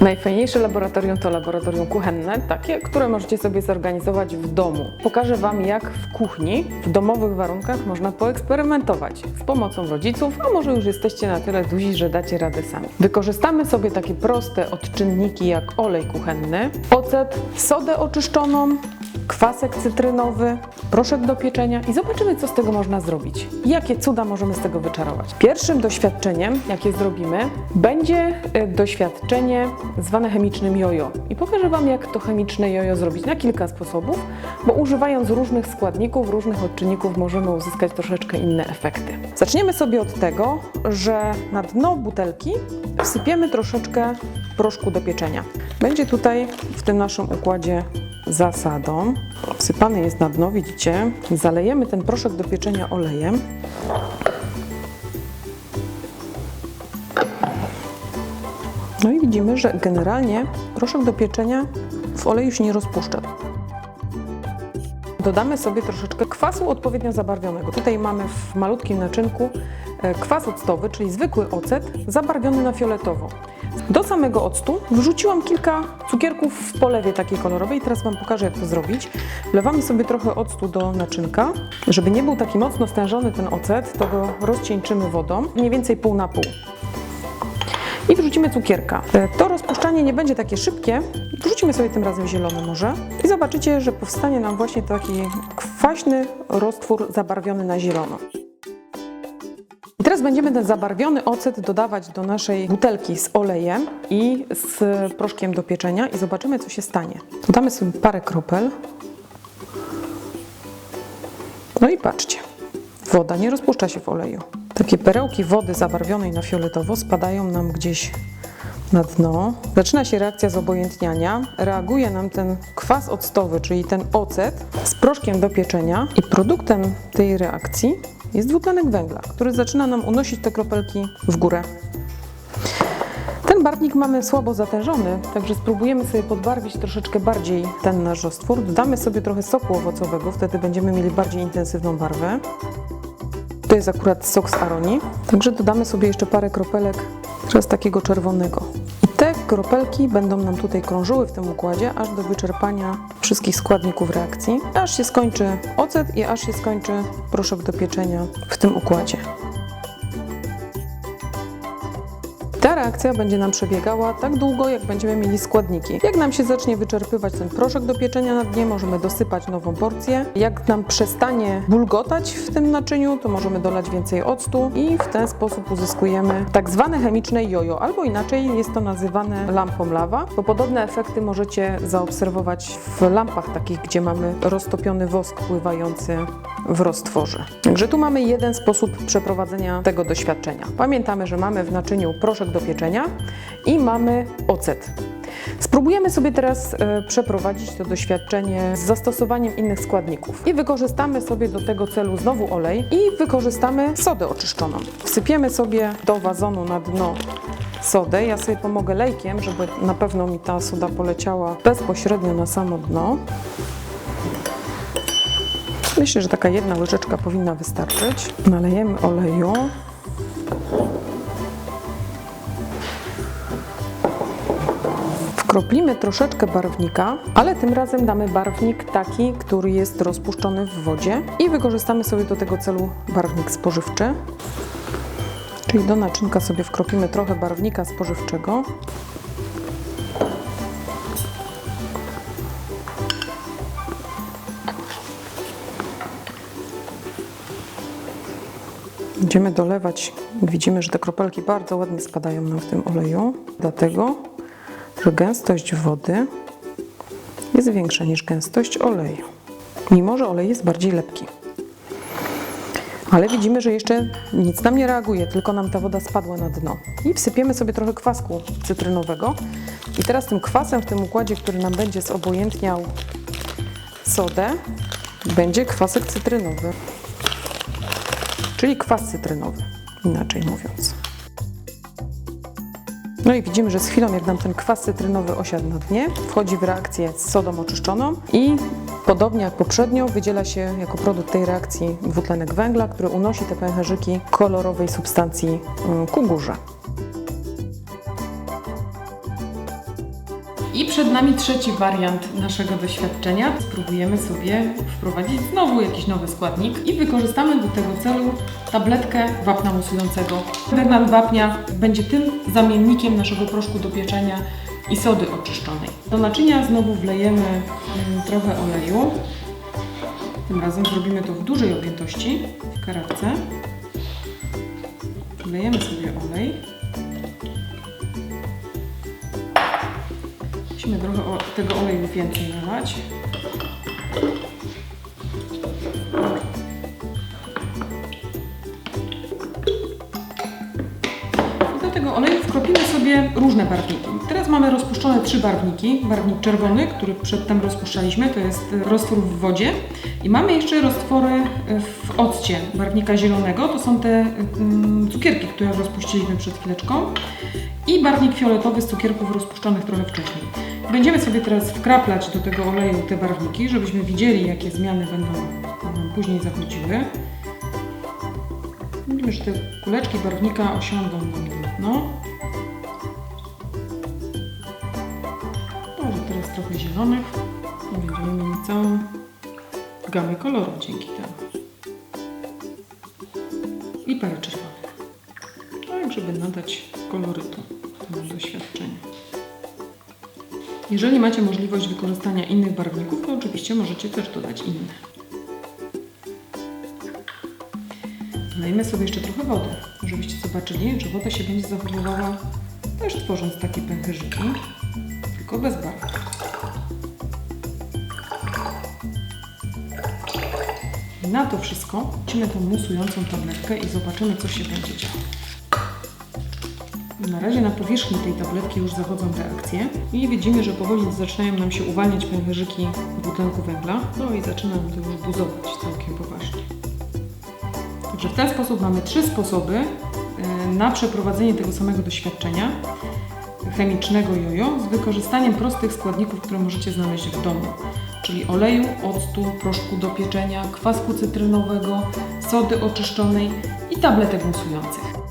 Najfajniejsze laboratorium to laboratorium kuchenne, takie, które możecie sobie zorganizować w domu. Pokażę Wam, jak w kuchni, w domowych warunkach można poeksperymentować z pomocą rodziców, a może już jesteście na tyle duzi, że dacie radę sami. Wykorzystamy sobie takie proste odczynniki jak olej kuchenny, ocet, sodę oczyszczoną, kwasek cytrynowy, proszek do pieczenia i zobaczymy, co z tego można zrobić. Jakie cuda możemy z tego wyczarować. Pierwszym doświadczeniem, jakie zrobimy, będzie e, doświadczenie zwane chemicznym jojo. I pokażę Wam, jak to chemiczne jojo zrobić na kilka sposobów, bo używając różnych składników, różnych odczynników możemy uzyskać troszeczkę inne efekty. Zaczniemy sobie od tego, że na dno butelki wsypiemy troszeczkę proszku do pieczenia. Będzie tutaj w tym naszym układzie zasadą. Wsypany jest na dno, widzicie. Zalejemy ten proszek do pieczenia olejem. No i widzimy, że generalnie proszek do pieczenia w oleju się nie rozpuszcza. Dodamy sobie troszeczkę kwasu odpowiednio zabarwionego. Tutaj mamy w malutkim naczynku e, kwas octowy, czyli zwykły ocet, zabarwiony na fioletowo. Do samego octu wrzuciłam kilka cukierków w polewie takiej kolorowej. Teraz Wam pokażę, jak to zrobić. Wlewamy sobie trochę octu do naczynka. Żeby nie był taki mocno stężony ten ocet, to go rozcieńczymy wodą, mniej więcej pół na pół i wrzucimy cukierka. E, To rozpuszczanie nie będzie takie szybkie. Wrzucimy sobie tym razem zielony może i zobaczycie, że powstanie nam właśnie taki kwaśny roztwór zabarwiony na zielono. Teraz będziemy ten zabarwiony ocet dodawać do naszej butelki z olejem i z proszkiem do pieczenia i zobaczymy, co się stanie. Dodamy sobie parę kropel. No i patrzcie, woda nie rozpuszcza się w oleju. Takie perełki wody zabarwionej na fioletowo spadają nam gdzieś na dno. Zaczyna się reakcja zobojętniania. Reaguje nam ten kwas octowy, czyli ten ocet z proszkiem do pieczenia i produktem tej reakcji jest dwutlenek węgla, który zaczyna nam unosić te kropelki w górę. Ten barwnik mamy słabo zatężony, także spróbujemy sobie podbarwić troszeczkę bardziej ten nasz roztwór. Dodamy sobie trochę soku owocowego, wtedy będziemy mieli bardziej intensywną barwę. To jest akurat sok z aronii, także dodamy sobie jeszcze parę kropelek teraz takiego czerwonego. Kropelki będą nam tutaj krążyły w tym układzie, aż do wyczerpania wszystkich składników reakcji, aż się skończy ocet i aż się skończy proszek do pieczenia w tym układzie. Reakcja będzie nam przebiegała tak długo, jak będziemy mieli składniki. Jak nam się zacznie wyczerpywać ten proszek do pieczenia na dnie, możemy dosypać nową porcję. Jak nam przestanie bulgotać w tym naczyniu, to możemy dolać więcej octu i w ten sposób uzyskujemy tak zwane chemiczne jojo, albo inaczej jest to nazywane lampą lawa, podobne efekty możecie zaobserwować w lampach takich, gdzie mamy roztopiony wosk pływający w roztworze. Także tu mamy jeden sposób przeprowadzenia tego doświadczenia. Pamiętamy, że mamy w naczyniu proszek do pieczenia i mamy ocet. Spróbujemy sobie teraz e, przeprowadzić to doświadczenie z zastosowaniem innych składników. I wykorzystamy sobie do tego celu znowu olej i wykorzystamy sodę oczyszczoną. Wsypiemy sobie do wazonu na dno sodę. Ja sobie pomogę lejkiem, żeby na pewno mi ta soda poleciała bezpośrednio na samo dno. Myślę, że taka jedna łyżeczka powinna wystarczyć. Nalejemy oleju. Wkroplimy troszeczkę barwnika, ale tym razem damy barwnik taki, który jest rozpuszczony w wodzie i wykorzystamy sobie do tego celu barwnik spożywczy. Czyli do naczynka sobie wkropimy trochę barwnika spożywczego. Będziemy dolewać. Widzimy, że te kropelki bardzo ładnie spadają nam w tym oleju. Dlatego, że gęstość wody jest większa niż gęstość oleju. Mimo, że olej jest bardziej lepki. Ale widzimy, że jeszcze nic nam nie reaguje, tylko nam ta woda spadła na dno. I wsypiemy sobie trochę kwasku cytrynowego. I teraz tym kwasem w tym układzie, który nam będzie zobojętniał sodę, będzie kwasek cytrynowy czyli kwas cytrynowy, inaczej mówiąc. No i widzimy, że z chwilą, jak nam ten kwas cytrynowy osiadł na dnie, wchodzi w reakcję z sodą oczyszczoną i podobnie jak poprzednio wydziela się jako produkt tej reakcji dwutlenek węgla, który unosi te pęcherzyki kolorowej substancji mm, ku górze. I przed nami trzeci wariant naszego doświadczenia. Spróbujemy sobie wprowadzić znowu jakiś nowy składnik i wykorzystamy do tego celu tabletkę wapna musującego. Węglan wapnia będzie tym zamiennikiem naszego proszku do pieczenia i sody oczyszczonej. Do naczynia znowu wlejemy mm, trochę oleju. Tym razem zrobimy to w dużej objętości, w karawce. Wlejemy sobie olej. Musimy trochę tego oleju więcej nalać. I do tego oleju wkropimy sobie różne barwniki. Teraz mamy rozpuszczone trzy barwniki. Barwnik czerwony, który przedtem rozpuszczaliśmy, to jest roztwór w wodzie. I mamy jeszcze roztwory w occie barwnika zielonego, to są te mm, cukierki, które rozpuściliśmy przed chwileczką. I barwnik fioletowy z cukierków rozpuszczonych trochę wcześniej. Będziemy sobie teraz wkraplać do tego oleju te barwniki, żebyśmy widzieli, jakie zmiany będą później zachodziły. Widzimy, że te kuleczki barwnika osiądą nam na dno. Może teraz trochę zielonych. I Będziemy mieli całą gamę kolorów dzięki temu. I parę czerwonych. Tak, żeby nadać kolorytu temu doświadczeniu. Jeżeli macie możliwość wykorzystania innych barwników, to oczywiście możecie też dodać inne. Dodajmy sobie jeszcze trochę wody, żebyście zobaczyli, że woda się będzie zachowywała też tworząc takie pęcherzyki, tylko bez barw. Na to wszystko wrzucimy tą musującą tabletkę i zobaczymy, co się będzie działo. Na razie na powierzchni tej tabletki już zachodzą reakcje i widzimy, że powoli zaczynają nam się uwalniać pęcherzyki dwutlenku węgla. No i zaczyna nam to już buzować całkiem poważnie. Także w ten sposób mamy trzy sposoby e, na przeprowadzenie tego samego doświadczenia chemicznego jojo z wykorzystaniem prostych składników, które możecie znaleźć w domu, czyli oleju, octu, proszku do pieczenia, kwasku cytrynowego, sody oczyszczonej i tabletek musujących.